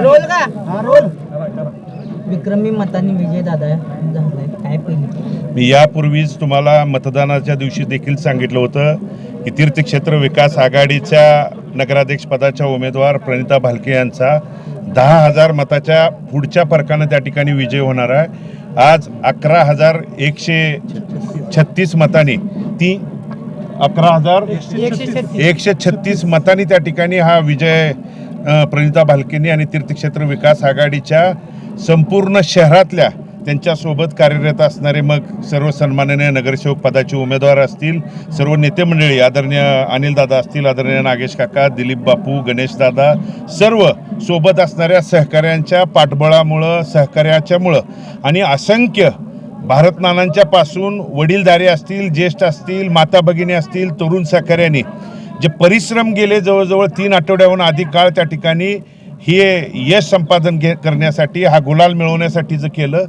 Role का? विक्रमी मतांनी विजय दादा झालाय. काय पहिली मी यापूर्वीच तुम्हाला मतदानाच्या दिवशी देखील सांगितलं होतं की तीर्थक्षेत्र विकास आघाडीच्या नगराध्यक्षपदाच्या उमेदवार प्रणिता भालके यांचा दहा हजार मताच्या पुढच्या फरकानं त्या ठिकाणी विजय होणार आहे. आज अकरा हजार एकशे छत्तीस मतांनी ती अकरा हजार एकशे छत्तीस मतांनी त्या ठिकाणी हा विजय प्रणिता भालकेनी आणि तीर्थक्षेत्र विकास आघाडीच्या संपूर्ण शहरातल्या त्यांच्यासोबत कार्यरत असणारे मग सर्व सन्माननीय नगरसेवक पदाचे उमेदवार असतील सर्व नेते मंडळी आदरणीय अनिलदादा असतील आदरणीय नागेश काका दिलीप बापू गणेश दादा सर्व सोबत असणाऱ्या सहकाऱ्यांच्या पाठबळामुळं सहकार्याच्यामुळं आणि असंख्य भारतनानांच्यापासून पासून वडीलधारे असतील ज्येष्ठ असतील माता भगिनी असतील तरुण सहकाऱ्यांनी जे परिश्रम गेले जवळजवळ तीन आठवड्याहून अधिक काळ त्या ठिकाणी हे यश संपादन घे करण्यासाठी हा गुलाल मिळवण्यासाठी जे केलं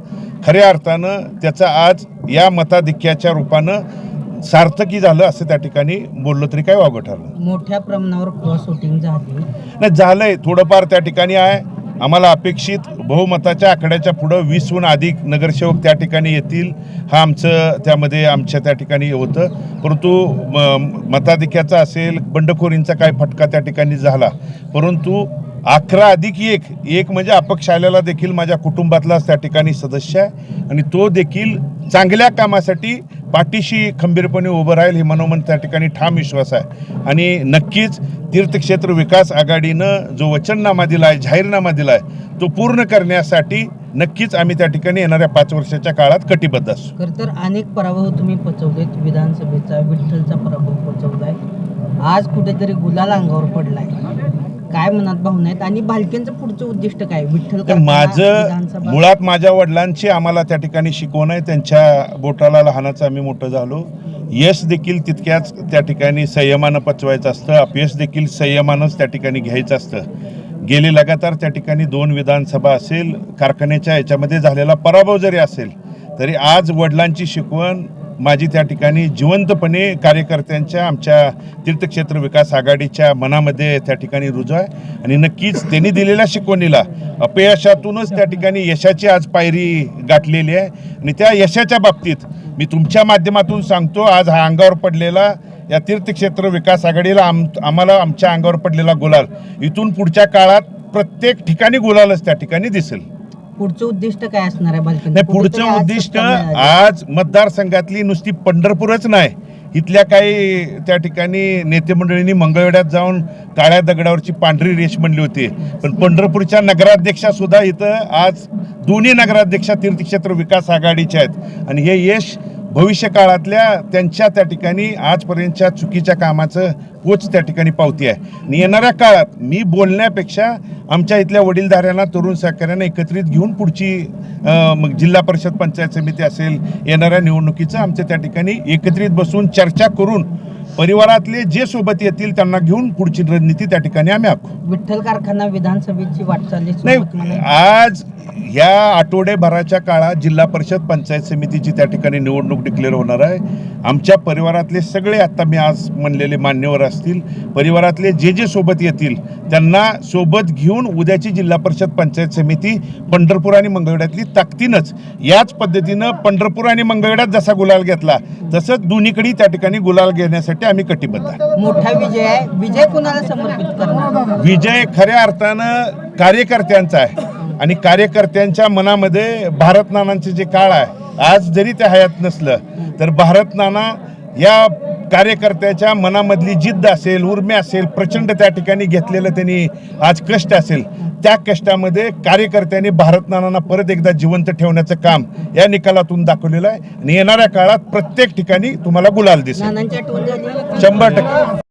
खऱ्या अर्थानं त्याचं आज या मताधिक्याच्या रूपानं सार्थकी झालं असं त्या ठिकाणी बोललं तरी काय वागं ठरलं. मोठ्या प्रमाणावर क्रॉस वोटिंग झाली. नाही झालंय. थोडंफार त्या ठिकाणी आहे. आम्हाला अपेक्षित बहुमताच्या आकड्याच्या पुढं वीसहून अधिक नगरसेवक त्या ठिकाणी येतील. हा आमचं त्यामध्ये आमच्या त्या ठिकाणी होतं. परंतु म- मताधिक्याचा असेल बंडखोरींचा काय फटका त्या ठिकाणी झाला. परंतु अकरा अधिक एक एक म्हणजे अपक्ष आलेला देखील माझ्या कुटुंबातलाच त्या ठिकाणी सदस्य आहे. आणि तो देखील चांगल्या कामासाठी पाठीशी खंबीरपणे उभं राहील हे मनोमन त्या ठिकाणी ठाम विश्वास आहे. आणि नक्कीच तीर्थक्षेत्र विकास आघाडीनं जो वचननामा दिला आहे जाहीरनामा दिला आहे तो पूर्ण करण्यासाठी नक्कीच आम्ही त्या ठिकाणी येणाऱ्या पाच वर्षाच्या काळात कटिबद्ध असू. खर तर अनेक पराभव तुम्ही पचवलेत. विधानसभेचा विठ्ठलचा पराभव पचवलाय. आज कुठेतरी गुलाल अंगावर पडलाय. काय मनात भावना आहेत आणि भालकेंचं पुढचं उद्दिष्ट काय? विठ्ठल माझं मुळात माझ्या वडिलांची आम्हाला त्या ठिकाणी शिकवण आहे. त्यांच्या बोटाला लहानाचं आम्ही मोठं झालो. यश देखील तितक्याच त्या ठिकाणी संयमानं पचवायचं असतं. अपयश देखील संयमानंच त्या ठिकाणी घ्यायचं असतं. गेले लगातार त्या ठिकाणी दोन विधानसभा असेल कारखान्याच्या याच्यामध्ये झालेला पराभव जरी असेल तरी आज वडिलांची शिकवण माझी त्या ठिकाणी जिवंतपणे कार्यकर्त्यांच्या आमच्या तीर्थक्षेत्र विकास आघाडीच्या मनामध्ये त्या ठिकाणी रुजू आहे. आणि नक्कीच त्यांनी दिलेल्या शिकवणीला अपयशातूनच त्या ठिकाणी यशाची आज पायरी गाठलेली आहे. आणि त्या यशाच्या बाबतीत मी तुमच्या माध्यमातून सांगतो आज हा अंगावर पडलेला या तीर्थक्षेत्र विकास आघाडीला आम आम्हाला आमच्या अंगावर पडलेला गुलाल इथून पुढच्या काळात प्रत्येक ठिकाणी गुलालच त्या ठिकाणी दिसेल. पुढचं उद्दिष्ट काय असणार आहे नाही पुढचं आज उद्दिष्ट. आज मतदारसंघातली नुसती पंढरपूरच नाही. इथल्या काही त्या ठिकाणी नेते मंडळींनी मंगळवेड्यात जाऊन काळ्या दगडावरची पांढरी रेष म्हणली होती. पण पंढरपूरच्या नगराध्यक्षा सुद्धा इथं आज दोन्ही नगराध्यक्षा तीर्थक्षेत्र विकास आघाडीच्या आहेत. आणि हे यश भविष्यकाळातल्या त्यांच्या त्या ठिकाणी आजपर्यंतच्या चुकीच्या कामाचं पोच त्या ठिकाणी पावती आहे. आणि येणाऱ्या काळात मी बोलण्यापेक्षा आमच्या इथल्या वडीलधाऱ्यांना तरुण सहकाऱ्यांना एकत्रित घेऊन पुढची मग जिल्हा परिषद पंचायत समिती असेल येणाऱ्या निवडणुकीचं आमच्या त्या ठिकाणी एकत्रित बसून चर्चा करून परिवारातले जे सोबत येतील त्यांना घेऊन पुढची रणनीती त्या ठिकाणी आम्ही आखू विठ्ठल कारखाना विधानसभेची वाटचाली नाही. आज ह्या आठवडेभराच्या काळात जिल्हा परिषद पंचायत समितीची त्या ठिकाणी निवडणूक डिक्लेअर होणार आहे आमच्या परिवारातले सगळे आता मी आज म्हणलेले मान्यवर असतील परिवारातले जे जे सोबत येतील त्यांना सोबत घेऊन उद्याची जिल्हा परिषद पंचायत समिती पंढरपूर आणि मंगळवेढ्यातली ताकदीनच याच पद्धतीनं पंढरपूर आणि मंगळवेढ्यात जसा गुलाल घेतला तसंच दोन्हीकडे त्या ठिकाणी गुलाल घेण्यासाठी आम्ही कटिबद्ध आहे. मोठा विजय आहे. विजय कुणाला समर्पित विजय खऱ्या अर्थानं कार्यकर्त्यांचा आहे. आणि कार्यकर्त्यांच्या मनामध्ये भारत नानांचे जे काळ आहे आज जरी ते हयात नसलं तर भारत नाना या कार्यकर्त्याच्या मनामधली जिद्द असेल उर्मी असेल प्रचंड त्या ठिकाणी घेतलेलं त्यांनी आज कष्ट असेल त्या कष्टामध्ये कार्यकर्त्यांनी भारत नानांना परत एकदा जिवंत ठेवण्याचं काम या निकालातून दाखवलेलं आहे. आणि येणाऱ्या काळात प्रत्येक ठिकाणी तुम्हाला गुलाल दिसेल. शंभर टक्के.